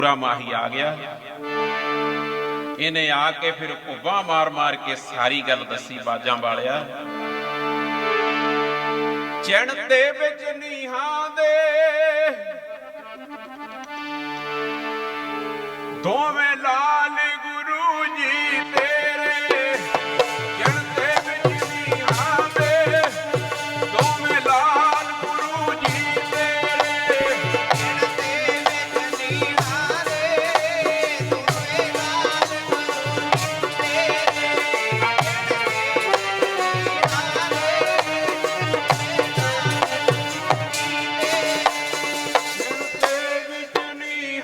ਪੂਰਾ ਮਾਹੀ ਆ ਗਿਆ। ਇਹਨੇ ਆ ਕੇ ਫਿਰ ਭੁੱਬਾਂ ਮਾਰ-ਮਾਰ ਕੇ ਸਾਰੀ ਗੱਲ ਦੱਸੀ ਬਾਜਾਂ ਵਾਲਿਆ। ਚਿਣ ਦੇ ਵਿੱਚ ਨੀਹਾਂ ਦੇ ਦੋਵੇਂ ਲਾ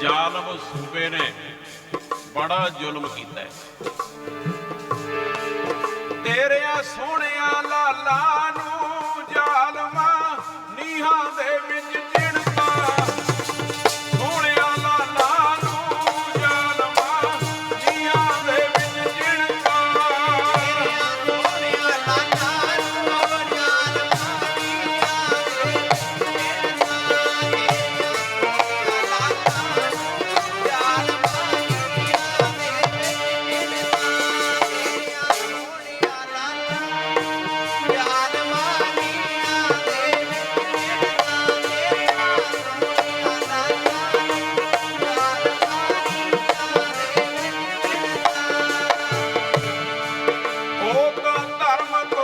ਜ਼ਾਲਮ ਸੂਬੇ ਨੇ ਬੜਾ ਜ਼ੁਲਮ ਕੀਤਾ ਹੈ। ਤੇਰਿਆਂ ਸੋਹਣਿਆਂ ਲਾਲਾਂ ਨੂੰ ਜ਼ਾਲਮਾਂ ਨੀਹਾਂ ਦੇ ਵਿੱਚ Armando.